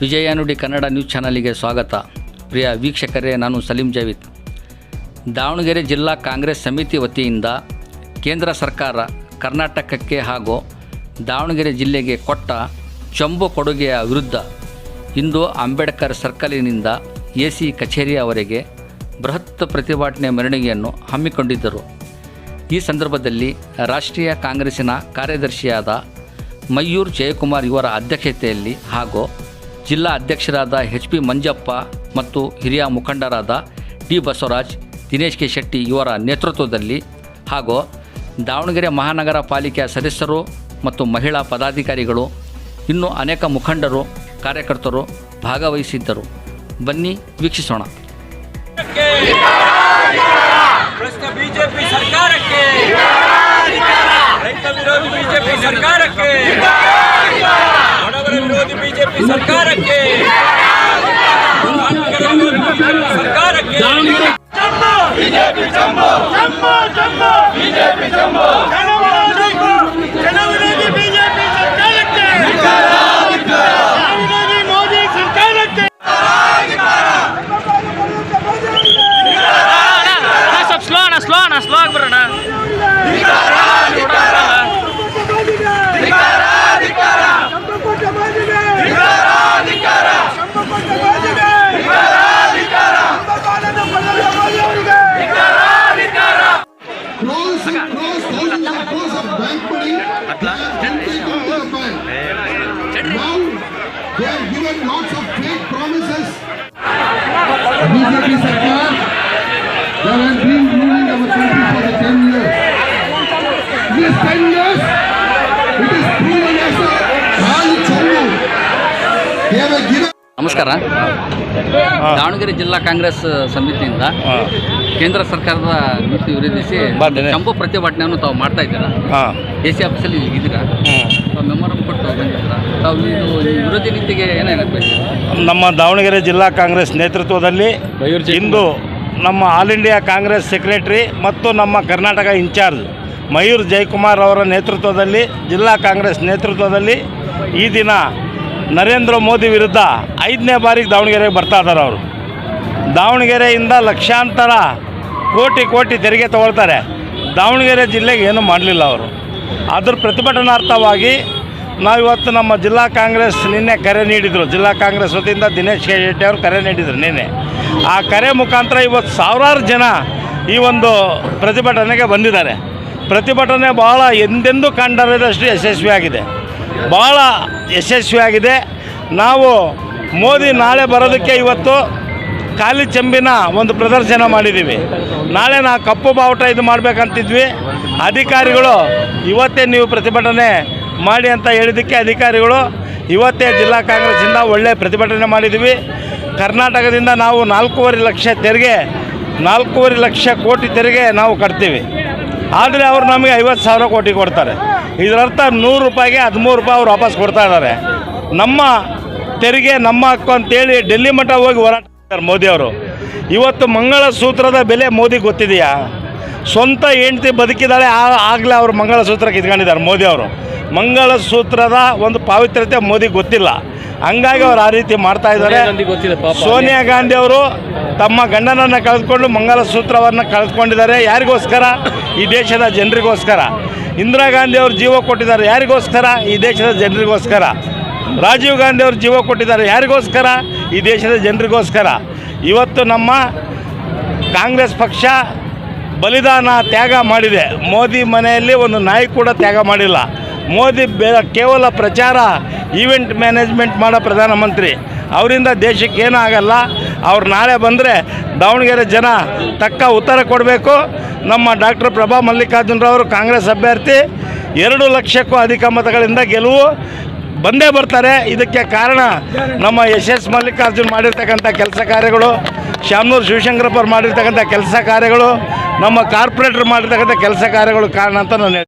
ವಿಜಯ ನುಡಿ ಕನ್ನಡ ನ್ಯೂಸ್ ಚಾನಲಿಗೆ ಸ್ವಾಗತ. ಪ್ರಿಯ ವೀಕ್ಷಕರೇ, ನಾನು ಸಲೀಂ ಜಾವಿದ್. ದಾವಣಗೆರೆ ಜಿಲ್ಲಾ ಕಾಂಗ್ರೆಸ್ ಸಮಿತಿ ವತಿಯಿಂದ ಕೇಂದ್ರ ಸರ್ಕಾರ ಕರ್ನಾಟಕಕ್ಕೆ ಹಾಗೂ ದಾವಣಗೆರೆ ಜಿಲ್ಲೆಗೆ ಕೊಟ್ಟ ಚಂಬು ಕೊಡುಗೆಯ ವಿರುದ್ಧ ಇಂದು ಅಂಬೇಡ್ಕರ್ ಸರ್ಕಲಿನಿಂದ ಎ ಸಿ ಕಚೇರಿಯವರೆಗೆ ಬೃಹತ್ ಪ್ರತಿಭಟನೆ ಮೆರವಣಿಗೆಯನ್ನು ಹಮ್ಮಿಕೊಂಡಿದ್ದರು. ಈ ಸಂದರ್ಭದಲ್ಲಿ ರಾಷ್ಟ್ರೀಯ ಕಾಂಗ್ರೆಸ್ಸಿನ ಕಾರ್ಯದರ್ಶಿಯಾದ ಮಯೂರ್ ಜಯಕುಮಾರ್ ಇವರ ಅಧ್ಯಕ್ಷತೆಯಲ್ಲಿ ಹಾಗೂ ಜಿಲ್ಲಾ ಅಧ್ಯಕ್ಷರಾದ ಎಚ್ ಪಿ ಮಂಜಪ್ಪ ಮತ್ತು ಹಿರಿಯ ಮುಖಂಡರಾದ ಡಿ ಬಸವರಾಜ್, ದಿನೇಶ್ ಕೆ ಶೆಟ್ಟಿ ಇವರ ನೇತೃತ್ವದಲ್ಲಿ ಹಾಗೂ ದಾವಣಗೆರೆ ಮಹಾನಗರ ಪಾಲಿಕೆಯ ಸದಸ್ಯರು ಮತ್ತು ಮಹಿಳಾ ಪದಾಧಿಕಾರಿಗಳು, ಇನ್ನೂ ಅನೇಕ ಮುಖಂಡರು, ಕಾರ್ಯಕರ್ತರು ಭಾಗವಹಿಸಿದ್ದರು. ಬನ್ನಿ ವೀಕ್ಷಿಸೋಣ. ಬಿಜೆಪಿ ಸರ್ಕಾರಕ್ಕೆ. ರೈತ ವಿರೋಧಿ ಬಿಜೆಪಿ ಸರ್ಕಾರಕ್ಕೆ ಬಡವರ ವಿರೋಧಿ ಬಿಜೆಪಿ ಸರ್ಕಾರಕ್ಕೆ ಕಾರ್ಮಿಕರ ವಿರೋಧಿ ಬಿಜೆಪಿ ಸರ್ಕಾರಕ್ಕೆ ಜನವಿರೋಧಿ ಬಿಜೆಪಿ ಸರ್ಕಾರಕ್ಕೆ ಜನವಿರೋಧಿ ಮೋದಿ ಸರ್ಕಾರಕ್ಕೆ ಸ್ವಲ್ಪ ಸ್ಲೋ ಅಣ್ಣ ಸ್ಲೋ ಅಣ್ಣ ಸ್ಲೋ ಆಗ್ಬಿಡೋಣ crores money. Now they are given lots of fake promises. BJP have been ruling our for the 10 years. These 10 years, it is proven as a Kali Chandu. They have given ನಮಸ್ಕಾರ. ದಾವಣಗೆರೆ ಜಿಲ್ಲಾ ಕಾಂಗ್ರೆಸ್ ಸಮಿತಿಯಿಂದ ಕೇಂದ್ರ ಸರ್ಕಾರದ ನೀತಿ ವಿರೋಧಿಸಿ ಚಂಪು ಪ್ರತಿಭಟನೆಯನ್ನು ತಾವು ಮಾಡ್ತಾ ಇದ್ದೀರಾ? ಹಾಂ. ಎ ಸಿ ಆಫೀಸಲ್ಲಿ ಇದ್ದೀರಾ? ತಾವು ಮೆಮೊರಂ ಕೊಟ್ಟು ಬಂದಿದ್ದೀರಾ? ತಾವು ಇದು ವಿರೋಧಿ ನೀತಿಗೆ ಏನಾಗಬೇಕು ನಮ್ಮ ದಾವಣಗೆರೆ ಜಿಲ್ಲಾ ಕಾಂಗ್ರೆಸ್ ನೇತೃತ್ವದಲ್ಲಿ ಇಂದು ನಮ್ಮ ಆಲ್ ಇಂಡಿಯಾ ಕಾಂಗ್ರೆಸ್ ಸೆಕ್ರೆಟರಿ ಮತ್ತು ನಮ್ಮ ಕರ್ನಾಟಕ ಇನ್ಚಾರ್ಜ್ ಮಯೂರ್ ಜಯಕುಮಾರ್ ಅವರ ನೇತೃತ್ವದಲ್ಲಿ ಜಿಲ್ಲಾ ಕಾಂಗ್ರೆಸ್ ನೇತೃತ್ವದಲ್ಲಿ ಈ ದಿನ ನರೇಂದ್ರ ಮೋದಿ ವಿರುದ್ಧ ಐದನೇ ಬಾರಿಗೆ ದಾವಣಗೆರೆಗೆ ಬರ್ತಾ ಇದ್ದಾರೆ ಅವರು. ದಾವಣಗೆರೆಯಿಂದ ಲಕ್ಷಾಂತರ ಕೋಟಿ ಕೋಟಿ ತೆರಿಗೆ ತಗೊಳ್ತಾರೆ. ದಾವಣಗೆರೆ ಜಿಲ್ಲೆಗೆ ಏನೂ ಮಾಡಲಿಲ್ಲ ಅವರು. ಅದ್ರ ಪ್ರತಿಭಟನಾರ್ಥವಾಗಿ ನಾವಿವತ್ತು ನಮ್ಮ ಜಿಲ್ಲಾ ಕಾಂಗ್ರೆಸ್ ನಿನ್ನೆ ಕರೆ ನೀಡಿದರು. ಜಿಲ್ಲಾ ಕಾಂಗ್ರೆಸ್ ವತಿಯಿಂದ ದಿನೇಶ್ ಕೆ ಶೆಟ್ಟಿ ಅವರು ಕರೆ ನೀಡಿದರು ನಿನ್ನೆ. ಆ ಕರೆ ಮುಖಾಂತರ ಇವತ್ತು ಸಾವಿರಾರು ಜನ ಈ ಒಂದು ಪ್ರತಿಭಟನೆಗೆ ಬಂದಿದ್ದಾರೆ. ಪ್ರತಿಭಟನೆ ಭಾಳ ಎಂದೆಂದೂ ಕಂಡರದಷ್ಟು ಯಶಸ್ವಿಯಾಗಿದೆ. ಭಾಳ ಯಶಸ್ವಿಯಾಗಿದೆ. ನಾವು ಮೋದಿ ನಾಳೆ ಬರೋದಕ್ಕೆ ಇವತ್ತು ಖಾಲಿ ಚೆಂಬಿನ ಒಂದು ಪ್ರದರ್ಶನ ಮಾಡಿದ್ದೀವಿ. ನಾಳೆ ನಾ ಕಪ್ಪು ಬಾವುಟ ಇದು ಮಾಡಬೇಕಂತಿದ್ವಿ. ಅಧಿಕಾರಿಗಳು, ಇವತ್ತೇ ನೀವು ಪ್ರತಿಭಟನೆ ಮಾಡಿ ಅಂತ ಹೇಳಿದ್ದಕ್ಕೆ ಅಧಿಕಾರಿಗಳು, ಇವತ್ತೇ ಜಿಲ್ಲಾ ಕಾಂಗ್ರೆಸ್ಸಿಂದ ಒಳ್ಳೆ ಪ್ರತಿಭಟನೆ ಮಾಡಿದ್ದೀವಿ. ಕರ್ನಾಟಕದಿಂದ ನಾವು ನಾಲ್ಕೂವರೆ ಲಕ್ಷ ತೆರಿಗೆ, ನಾಲ್ಕೂವರೆ ಲಕ್ಷ ಕೋಟಿ ತೆರಿಗೆ ನಾವು ಕಟ್ತೀವಿ. ಆದರೆ ಅವರು ನಮಗೆ ಐವತ್ತು ಸಾವಿರ ಕೋಟಿ ಕೊಡ್ತಾರೆ. ಇದರರ್ಥ ನೂರು ರೂಪಾಯಿಗೆ ಹದಿಮೂರು ರೂಪಾಯಿ ಅವ್ರು ವಾಪಸ್ ಕೊಡ್ತಾ ಇದ್ದಾರೆ. ನಮ್ಮ ತೆರಿಗೆ, ನಮ್ಮ ಹಕ್ಕು ಅಂತೇಳಿ ಡೆಲ್ಲಿ ಮಠ ಹೋಗಿ ಹೋರಾಟ ಮಾಡ್ತಾರೆ ಮೋದಿ ಅವರು. ಇವತ್ತು ಮಂಗಳಸೂತ್ರದ ಬೆಲೆ ಮೋದಿ ಗೊತ್ತಿದೆಯಾ? ಸ್ವಂತ ಹೆಂಡ್ತಿ ಬದುಕಿದಾಳೆ ಆಗಲೇ ಅವರು ಮಂಗಳಸೂತ್ರ ಇದ್ಕೊಂಡಿದ್ದಾರೆ ಮೋದಿ ಅವರು. ಮಂಗಳಸೂತ್ರದ ಒಂದು ಪಾವಿತ್ರ್ಯತೆ ಮೋದಿ ಗೊತ್ತಿಲ್ಲ. ಹಂಗಾಗಿ ಅವ್ರು ಆ ರೀತಿ ಮಾಡ್ತಾ ಇದ್ದಾರೆ. ಸೋನಿಯಾ ಗಾಂಧಿ ಅವರು ತಮ್ಮ ಗಂಡನನ್ನು ಕಳೆದುಕೊಂಡು ಮಂಗಲಸೂತ್ರವನ್ನು ಕಳೆದುಕೊಂಡಿದ್ದಾರೆ ಯಾರಿಗೋಸ್ಕರ? ಈ ದೇಶದ ಜನರಿಗೋಸ್ಕರ. ಇಂದಿರಾ ಗಾಂಧಿ ಅವರು ಜೀವ ಕೊಟ್ಟಿದ್ದಾರೆ. ಯಾರಿಗೋಸ್ಕರ? ಈ ದೇಶದ ಜನರಿಗೋಸ್ಕರ. ರಾಜೀವ್ ಗಾಂಧಿ ಅವರು ಜೀವ ಕೊಟ್ಟಿದ್ದಾರೆ. ಯಾರಿಗೋಸ್ಕರ? ಈ ದೇಶದ ಜನರಿಗೋಸ್ಕರ. ಇವತ್ತು ನಮ್ಮ ಕಾಂಗ್ರೆಸ್ ಪಕ್ಷ ಬಲಿದಾನ ತ್ಯಾಗ ಮಾಡಿದೆ. ಮೋದಿ ಮನೆಯಲ್ಲಿ ಒಂದು ನಾಯಿ ಕೂಡ ತ್ಯಾಗ ಮಾಡಿಲ್ಲ. ಮೋದಿ ಬೇರೆ ಕೇವಲ ಪ್ರಚಾರ ಈವೆಂಟ್ ಮ್ಯಾನೇಜ್ಮೆಂಟ್ ಮಾಡೋ ಪ್ರಧಾನಮಂತ್ರಿ. ಅವರಿಂದ ದೇಶಕ್ಕೆ ಏನೂ ಆಗಲ್ಲ. ಅವ್ರು ನಾಳೆ ಬಂದರೆ ದಾವಣಗೆರೆ ಜನ ತಕ್ಕ ಉತ್ತರ ಕೊಡಬೇಕು. ನಮ್ಮ ಡಾಕ್ಟರ್ ಪ್ರಭಾ ಮಲ್ಲಿಕಾರ್ಜುನರವರು ಕಾಂಗ್ರೆಸ್ ಅಭ್ಯರ್ಥಿ. ಎರಡು ಲಕ್ಷಕ್ಕೂ ಅಧಿಕ ಮತಗಳಿಂದ ಗೆಲುವು. ಬಂದೇ ಬರ್ತಾರೆ. ಇದಕ್ಕೆ ಕಾರಣ ನಮ್ಮ ಎಸ್ ಎಸ್ ಮಲ್ಲಿಕಾರ್ಜುನ್ ಮಾಡಿರ್ತಕ್ಕಂಥ ಕೆಲಸ ಕಾರ್ಯಗಳು, ಶಾಮನೂರು ಶಿವಶಂಕರಪ್ಪ ಅವ್ರು ಮಾಡಿರ್ತಕ್ಕಂಥ ಕೆಲಸ ಕಾರ್ಯಗಳು, ನಮ್ಮ ಕಾರ್ಪೊರೇಟರ್ ಮಾಡಿರ್ತಕ್ಕಂಥ ಕೆಲಸ ಕಾರ್ಯಗಳು ಕಾರಣ ಅಂತ ನಾನು